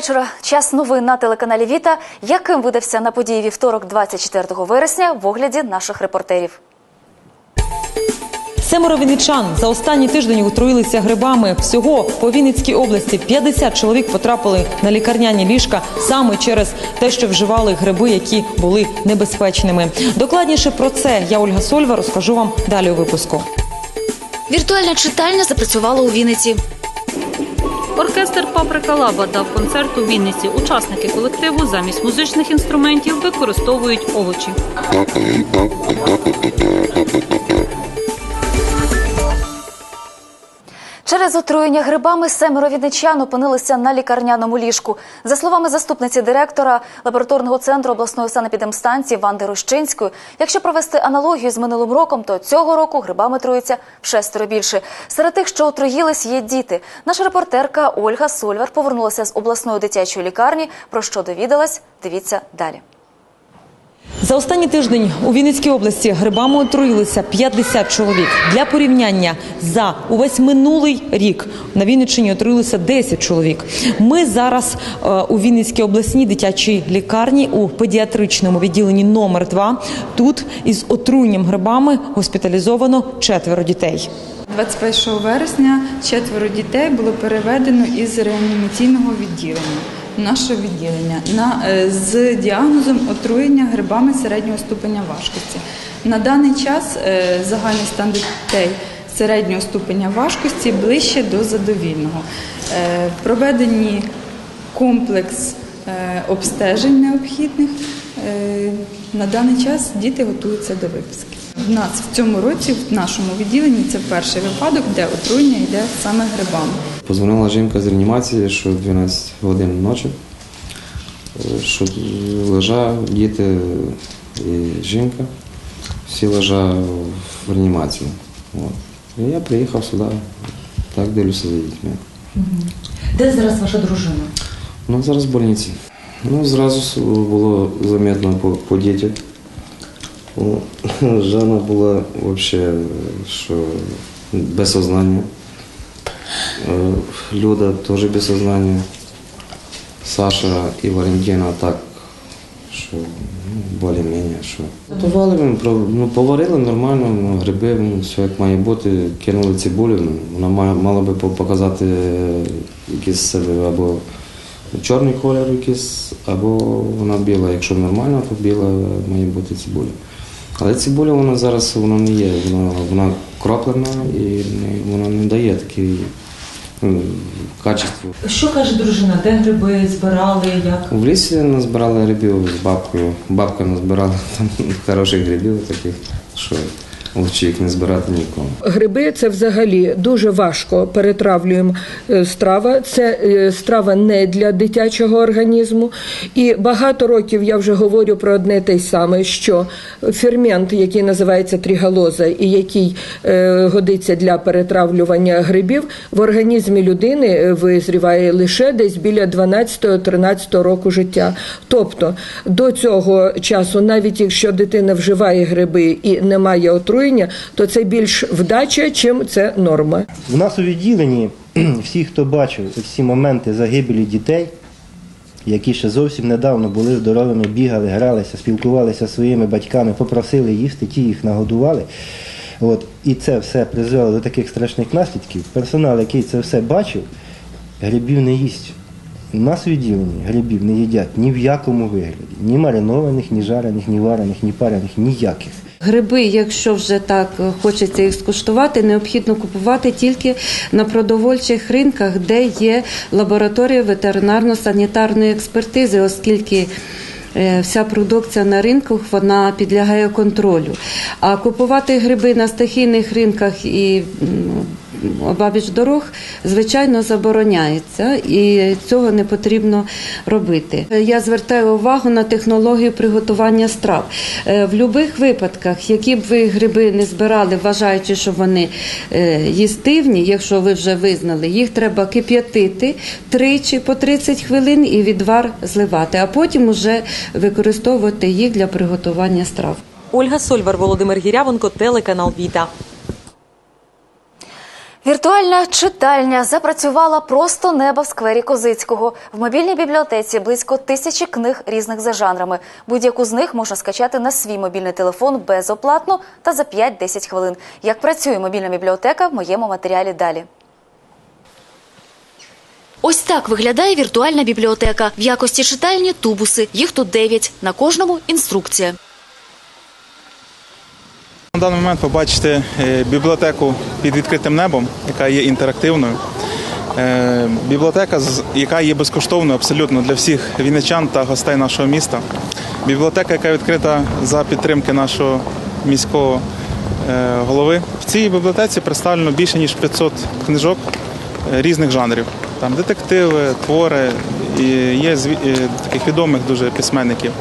Вечора. Час новин на телеканалі Віта. Яким видався на події вівторок, 24 вересня, в огляді наших репортерів. Семеро вінничан за останній тиждень отруїлися грибами. Всього по Вінницькій області 50 чоловік потрапили на лікарняні ліжка саме через те, що вживали гриби, які були небезпечними. Докладніше про це я Ольга Сольва розкажу вам далі у випуску. Віртуальна читальня запрацювала у Вінниці. Оркестр Паприка Лаба дав концерт у Вінниці. Учасники колективу замість музичних інструментів використовують овочі. Через отруєння грибами семеро вінничан опинилися на лікарняному ліжку. За словами заступниці директора лабораторного центру обласної санепідемстанції Ванди Рущинської, якщо провести аналогію з минулим роком, то цього року грибами труються в шестеро більше. Серед тих, що отруїлись, є діти. Наша репортерка Ольга Сольвар повернулася з обласної дитячої лікарні. Про що довідалась? Дивіться далі. За останній тиждень у Вінницькій області грибами отруїлися 50 чоловік. Для порівняння за увесь минулий рік на Вінниччині отруїлися 10 чоловік. Ми зараз е, у Вінницькій обласній дитячій лікарні у педіатричному відділенні номер 2 Тут із отруєнням грибами госпіталізовано четверо дітей. 21 вересня четверо дітей було переведено із реанімаційного відділення наше відділення на, е, з діагнозом отруєння грибами середнього ступеня важкості. На даний час е, загальний стан дітей середнього ступеня важкості ближче до задовільного. Е, Проведені комплекс обстежень необхідних. На даний час діти готуються до виписки. В нас в цьому році, в нашому відділенні, це перший випадок, де отруєння йде саме грибами. Позвонила жінка з реанімації, що 12 годин ночі, е, що лежа діти і жінка, всі лежа в реанімації. От. І я приїхав сюди, так дивлюся за дітьми. Де зараз ваша дружина? Ну, зараз в больниці. Ну, зразу було замітно по, по дітях. Жанна була взагалі, що без сознання. Е, Люда теж без сознання. Саша і Валентина так, що ну, більш-менш. Що. Готували, ну, поварили нормально, ну, гриби, ну, все як має бути, кинули цибулю. ну, Вона має, мала би показати е, якийсь себе або чорний колір якийсь, або вона біла. Якщо нормально, то біла має бути цибуля. Але цибуля вона зараз вона не є, вона, вона кроплена і вона не дає такий ну, качество. Що каже дружина? Де гриби збирали? Як? В лісі назбирали грибів з бабкою. Бабка назбирала там хороших грибів таких, що лучше їх не збирати нікому. Гриби це взагалі дуже важко перетравлюємо е, страва. Це е, страва не для дитячого організму. І багато років я вже говорю про одне те саме, що фермент, який називається трігалоза, і який е, годиться для перетравлювання грибів, в організмі людини визріває лише десь біля 12-13 року життя. Тобто до цього часу, навіть якщо дитина вживає гриби і не має отруєння, то це більш вдача, чим це норма. У нас у відділенні всі, хто бачив всі моменти загибелі дітей, які ще зовсім недавно були здоровими, бігали, гралися, спілкувалися зі своїми батьками, попросили їсти, ті їх нагодували. От, і це все призвело до таких страшних наслідків. Персонал, який це все бачив, грибів не їсть. Нас у грибів не їдять ні в якому вигляді. Ні маринованих, ні жарених, ні варених, ні парених, ніяких. Гриби, якщо вже так хочеться їх скуштувати, необхідно купувати тільки на продовольчих ринках, де є лабораторія ветеринарно-санітарної експертизи, оскільки е, вся продукція на ринках вона підлягає контролю. А купувати гриби на стихійних ринках і м, обабіч дорог, звичайно, забороняється, і цього не потрібно робити. Я звертаю увагу на технологію приготування страв. Е, В будь-яких випадках, які б ви гриби не збирали, вважаючи, що вони е, їстивні, якщо ви вже визнали, їх треба кип'ятити тричі по 30 хвилин і відвар зливати, а потім уже використовувати їх для приготування страв. Ольга Сольвар, Володимир Гірявенко, телеканал Віта. Віртуальна читальня запрацювала просто неба в сквері Козицького. В мобільній бібліотеці близько тисячі книг різних за жанрами. Будь-яку з них можна скачати на свій мобільний телефон безоплатно та за 5-10 хвилин. Як працює мобільна бібліотека в моєму матеріалі далі. Ось так виглядає віртуальна бібліотека. В якості читальні тубуси. Їх тут 9. На кожному інструкція. На даний момент ви бачите е, бібліотеку під відкритим небом, яка є інтерактивною. Е, Бібліотека, яка є безкоштовною абсолютно для всіх вінничан та гостей нашого міста. Бібліотека, яка відкрита за підтримки нашого міського е, голови. В цій бібліотеці представлено більше ніж 500 книжок різних жанрів. Там детективи, твори, і є таких відомих дуже письменників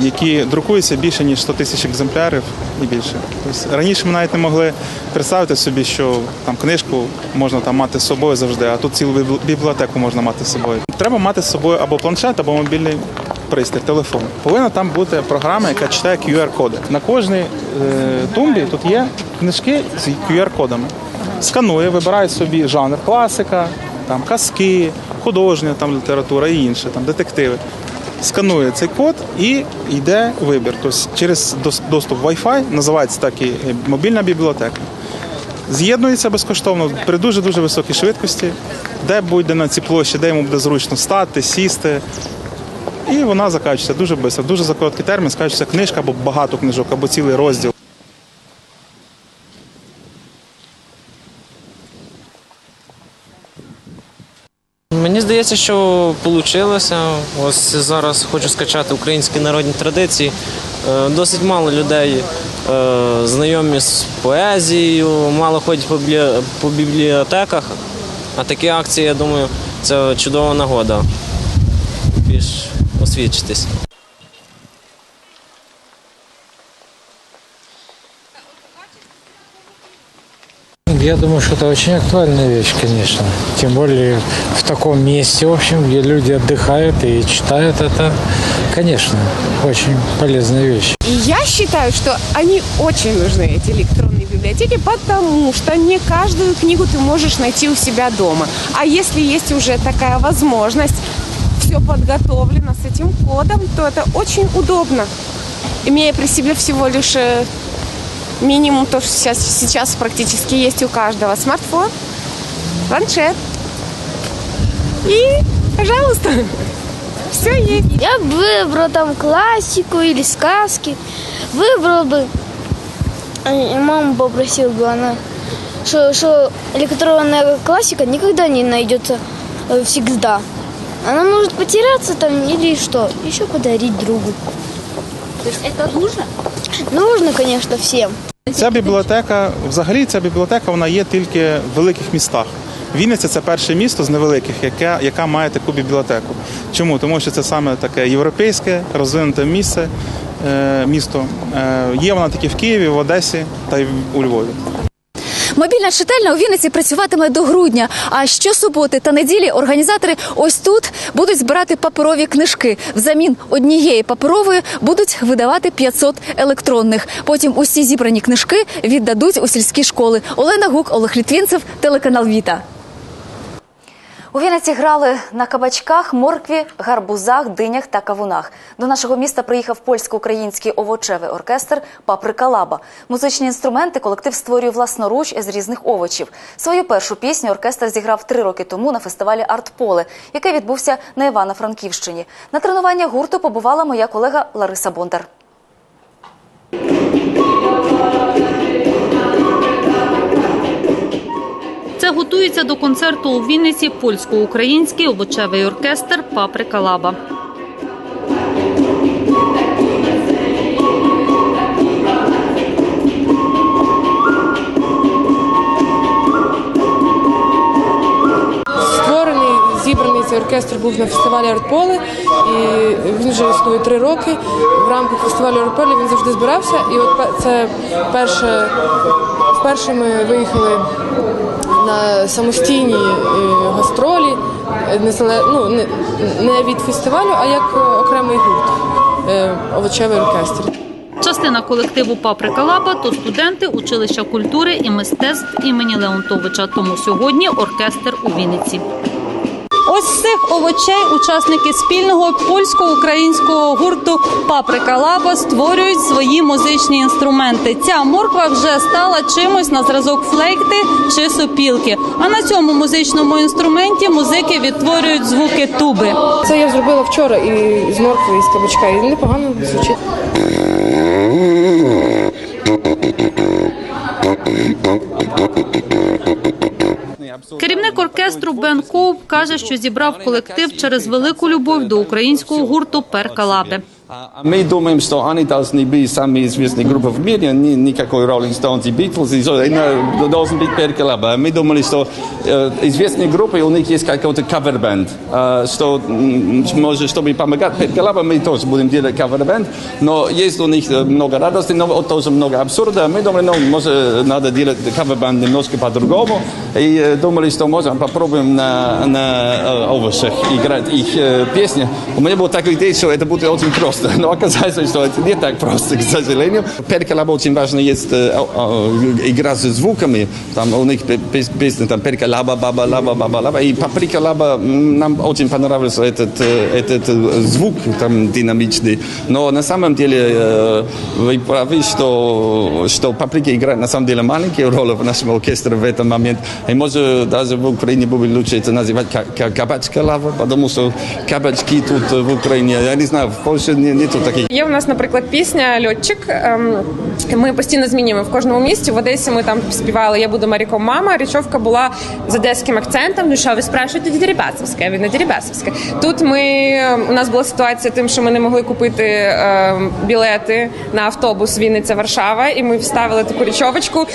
які друкуються більше ніж 100 тисяч екземплярів і більше. Тобто, раніше ми навіть не могли представити собі, що там книжку можна там мати з собою завжди, а тут цілу бібліотеку можна мати з собою. Треба мати з собою або планшет, або мобільний пристрій, телефон. Повинна там бути програма, яка читає QR-коди. На кожній е, тумбі тут є книжки з QR-кодами. Сканує, вибирає собі жанр класика, там казки, художня там література і інше, там детективи сканує цей код і йде вибір. Тобто через доступ Wi-Fi, називається так і мобільна бібліотека. З'єднується безкоштовно при дуже дуже високій швидкості, де буде на цій площі, де йому буде зручно стати, сісти. І вона закачується дуже швидко, дуже за короткий термін скачується книжка або багато книжок, або цілий розділ. Здається, що вийшло. Ось зараз хочу скачати українські народні традиції. Е, Досить мало людей е, знайомі з поезією, мало ходять по бібліотеках. А такі акції, я думаю, це чудова нагода більш освідчитись. Я думаю, что это очень актуальная вещь, конечно. Тем более в таком месте, в общем, где люди отдыхают и читают это. Конечно, очень полезная вещь. Я считаю, что они очень нужны, эти электронные библиотеки, потому что не каждую книгу ты можешь найти у себя дома. А если есть уже такая возможность, все подготовлено с этим кодом, то это очень удобно. Имея при себе всего лишь э, минимум то, что сейчас, сейчас практически есть у каждого. Смартфон, планшет. И, пожалуйста, все есть. Я бы выбрал там классику или сказки. Выбрал бы. э, Маму попросил бы она, что, что электронная классика никогда не найдется э, всегда. Она может потеряться там или что, еще подарить другу. То есть это нужно? Нужно, конечно, всем. Ця бібліотека, взагалі, ця бібліотека вона є тільки в великих містах. Вінниця це перше місто з невеликих, яке, яка має таку бібліотеку. Чому? Тому що це саме таке європейське, розвинуте місце, е, місто. Е, є вона тільки в Києві, в Одесі та й у Львові. Мобільна читальня у Вінниці працюватиме до грудня. А щосуботи та неділі організатори ось тут будуть збирати паперові книжки. Взамін однієї паперової будуть видавати 500 електронних. Потім усі зібрані книжки віддадуть у сільські школи. Олена Гук, Олег Літвінцев, телеканал Віта. У Вінниці грали на кабачках, моркві, гарбузах, динях та кавунах. До нашого міста приїхав польсько-український овочевий оркестр Паприка Лаба. Музичні інструменти колектив створює власноруч з різних овочів. Свою першу пісню оркестр зіграв три роки тому на фестивалі Артполе, який відбувся на Івано-Франківщині. На тренування гурту побувала моя колега Лариса Бондар. Готується до концерту у Вінниці польсько-український овочевий оркестр Паприка Лаба. Зібраний цей оркестр був на фестивалі Артполе, він вже існує три роки. В рамках фестивалю Артполе він завжди збирався. І от це перше, вперше ми виїхали на самостійні е, гастролі, ну, не, від фестивалю, а як окремий гурт е, овочевий оркестр. Частина колективу Паприка Лаба то студенти училища культури і мистецтв імені Леонтовича. Тому сьогодні оркестр у Вінниці. Ось з цих овочей учасники спільного польсько-українського гурту Паприка Лаба створюють свої музичні інструменти. Ця морква вже стала чимось на зразок флейкти чи сопілки. А на цьому музичному інструменті музики відтворюють звуки туби. Це я зробила вчора і з моркви, і з кабачка. І непогано звучить. Керівник оркестру Бен Коуп каже, що зібрав колектив через велику любов до українського гурту Перка Лаби. А ми думаем, что они должны быть самые известные группы в мире, ни, никакой Rolling Stones и Beatles, и so, и должен быть Перкелаба. Мы думали, что э, известные группы, у них есть какой-то кавер-бенд, э, что, м, может, чтобы помогать Перкелаба, мы тоже будем делать кавер-бенд, но есть у них э, много радости, но вот тоже много абсурда. Мы думали, ну, может, надо делать кавер-бенд немножко по-другому, и э, думали, что, может, попробуем на, на э, овощах играть их э, песни. У меня была такая идея, что это будет очень просто, но оказалось, что это не так просто, к сожалению. Перкалаба очень важно есть э, э, игра с звуками, там у них пе- пес- песня там перкалаба, баба, лаба, баба, лаба, и паприка лаба, м, нам очень понравился этот, э, этот э, звук там динамичный, но на самом деле э, вы правы, что, что паприка играет на самом деле маленькую роль в нашем оркестре в этот момент, и может даже в Украине будет лучше это называть ка- ка- кабачка лава, потому что кабачки тут э, в Украине, я не знаю, в Польше не, таких. Є в нас, наприклад, пісня Льотчик. Ем, Ми постійно змінюємо в кожному місті. В Одесі ми там співали Я буду моряком мама. Річовка була з одеським акцентом. Ну що ви спрашуєте Дерибасовське, ви не Дерибасовське. Тут ми у нас була ситуація тим, що ми не могли купити ем, білети на автобус Вінниця-Варшава, і ми вставили таку річовочку.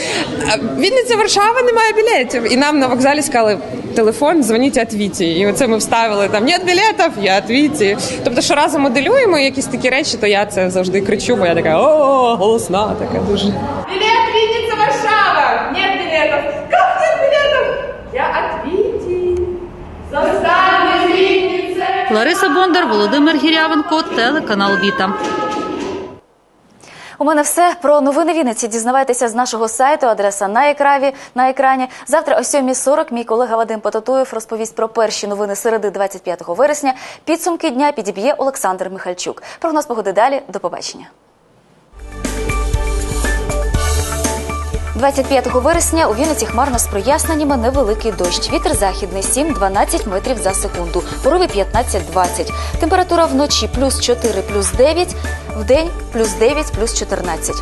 «Е, Вінниця-Варшава немає білетів. І нам на вокзалі сказали. Телефон, дзвоніть від Віті. І оце ми вставили там нет білетів, я від Віті. Тобто, що разом моделюємо якісь такі речі, то я це завжди кричу, бо я така о, голосна, така дуже. Билет Вінниця, Варшава! Нет билетов! Как нет билетов? Я Вити. Застали Винницы. Лариса Бондар, Володимир Гірявенко, телеканал Віта. У мене все про новини Вінниці. Дізнавайтеся з нашого сайту. Адреса на екрані. На екрані. Завтра о 7.40 мій колега Вадим Потатуєв розповість про перші новини середи 25 вересня. Підсумки дня підіб'є Олександр Михальчук. Прогноз погоди далі. До побачення. 25 вересня у Вінниці хмарно з проясненнями невеликий дощ. Вітер західний 7-12 метрів за секунду. Пориви 15-20. Температура вночі плюс 4, плюс 9, в день плюс 9, плюс 14.